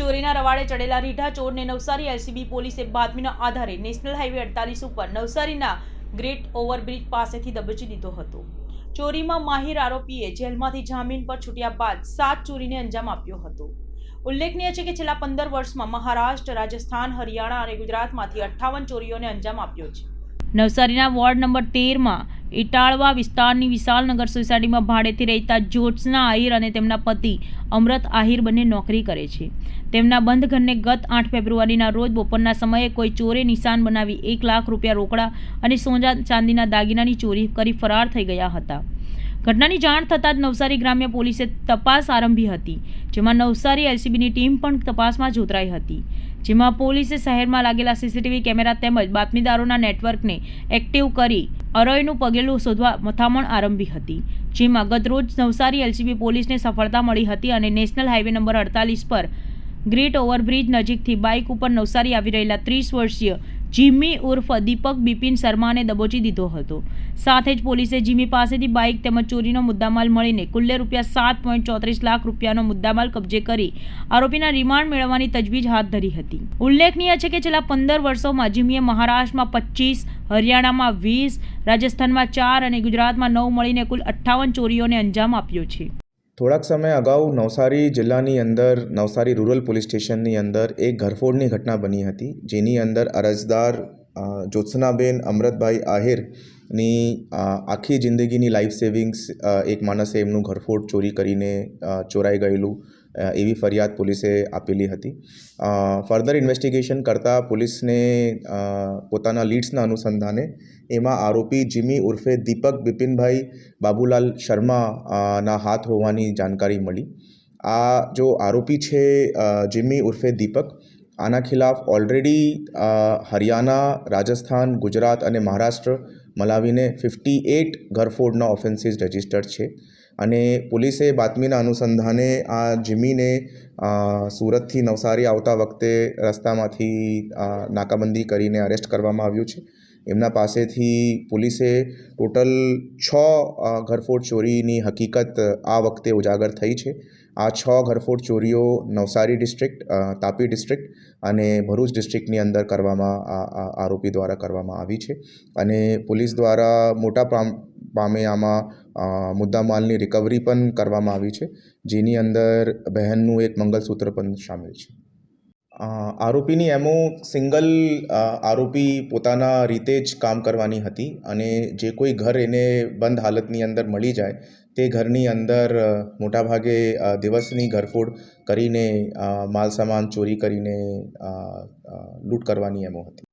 ચોરીના રવાડે ચડેલા રીઢા ચોરને નવસારી એલસીબી પોલીસે બાતમીના આધારે નેશનલ હાઈવે અડતાલીસ ઉપર નવસારીના ગ્રેટ ઓવરબ્રિજ પાસેથી દબોચી દીધો હતો. ચોરીમાં માહિર આરોપીએ જેલમાંથી જામીન પર છૂટ્યા બાદ સાત ચોરીને અંજામ આપ્યો હતો. ઉલ્લેખનીય છે કે છેલ્લા પંદર વર્ષમાં મહારાષ્ટ્ર, રાજસ્થાન, હરિયાણા અને ગુજરાતમાંથી અઠ્ઠાવન ચોરીઓને અંજામ આપ્યો છે. નવસારીના વોર્ડ નંબર તેરમાં ઇટાળવા વિસ્તારની વિશાલનગર સોસાયટીમાં ભાડેથી રહેતા જ્યોત્સના આહિર અને તેમના પતિ અમૃત આહિર બંને નોકરી કરે છે. તેમના બંધ ઘરને ગત આઠ ફેબ્રુઆરીના રોજ બપોરના સમયે કોઈ ચોરે નિશાન બનાવી એક લાખ રૂપિયા રોકડા અને સોના ચાંદીના દાગીનાની ચોરી કરી ફરાર થઈ ગયા હતા. ઘટનાની જાણ થતાં જ નવસારી ગ્રામ્ય પોલીસે તપાસ આરંભી હતી, જેમાં નવસારી એલસીબીની ટીમ પણ તપાસમાં જોતરાઈ હતી. જેમાં પોલીસે શહેરમાં લાગેલા સીસીટીવી કેમેરા તેમજ બાતમીદારોના નેટવર્કને એક્ટિવ કરી અરોયનું પગેલું શોધવા મથામણ આરંભી હતી, જેમાં ગતરોજ નવસારી એલસીબી પોલીસને સફળતા મળી હતી અને નેશનલ હાઈવે નંબર અડતાલીસ પર ગ્રેટ ઓવરબ્રિજ નજીકથી બાઇક ઉપર નવસારી આવી રહેલા ત્રીસ વર્ષીય જીમ્મી ઉર્ફ દીપક બિપિન શર્માને દબોચી દીધો હતો. સાથે જ પોલીસે જીમી પાસેથી બાઇક તેમજ ચોરીનો મુદ્દામાલ મળીને કુલ્લે રૂપિયા સાત પોઈન્ટ ચોત્રીસ લાખ રૂપિયાનો મુદ્દામાલ કબજે કરી આરોપીના રિમાન્ડ મેળવવાની તજવીજ હાથ ધરી હતી. ઉલ્લેખનીય છે કે છેલ્લા પંદર વર્ષોમાં જીમીએ મહારાષ્ટ્રમાં પચીસ હરિયાણામાં વીસ, રાજસ્થાનમાં ચાર અને ગુજરાતમાં નવ મળીને કુલ અઠ્ઠાવન ચોરીઓને અંજામ આપ્યો છે. થોડાક સમય અગાઉ નવસારી જિલ્લાની અંદર, નવસારી રૂરલ પોલીસ સ્ટેશનની અંદર એક ઘરફોડની ઘટના બની હતી, જેની અંદર અરજદાર જ્યોત્સનાબેન અમૃતભાઈ આહિરની અ, આખી જિંદગીની લાઈફ સેવિંગ્સ એક માણસે એમનું ઘરફોડ ચોરી કરીને ચોરાઈ ગયેલું એવી ફરિયાદ પોલીસે આપેલી હતી. ફર્ધર ઇન્વેસ્ટિગેશન કરતાં પોલીસને પોતાના લીડ્સના અનુસંધાને એમાં આરોપી જીમી ઉર્ફે દીપક બિપિનભાઈ બાબુલાલ શર્મા ના હાથ હોવાની જાણકારી મળી. આ જો આરોપી છે જીમી ઉર્ફે દીપક આના ખિલાફ ઓલરેડી હરિયાણા રાજસ્થાન ગુજરાત અને મહારાષ્ટ્ર મલાવીને ફિફ્ટી એટ ઘરફોડના ઓફેન્સીસ રજિસ્ટર્ડ છે. અને પોલીસે બાતમીના અનુસંધાને આ જીમીને સુરતથી નવસારી આવતા વખતે રસ્તામાંથી નાકાબંધી કરીને અરેસ્ટ કરવામાં આવ્યું છે. એમના પાસેથી પોલીસે ટોટલ છ ઘરફોડ ચોરીની હકીકત આ વખતે ઉજાગર થઈ છે. આ છ ઘરફોડ ચોરીઓ નવસારી ડિસ્ટ્રિક્ટ તાપી ડિસ્ટ્રિક્ટ અને ભરૂચ ડિસ્ટ્રિક્ટની અંદર કરવામાં આરોપી દ્વારા કરવામાં આવી છે. અને પોલીસ દ્વારા મોટા પામે આમાં મુદ્દામાલની રિકવરી પણ કરવામાં આવી છે, જેની અંદર બહેનનું એક મંગલસૂત્ર પણ સામેલ છે. આરોપીની એમો સિંગલ આરોપી પોતાના રીતે જ કામ કરવાની હતી અને જે કોઈ ઘર એને બંધ હાલતની અંદર મળી જાય, તે ઘરની અંદર મોટાભાગે દિવસની ઘરફોડ કરીને માલસામાન માલ સામાન ચોરી કરીને લૂંટ કરવાની એમો હતી.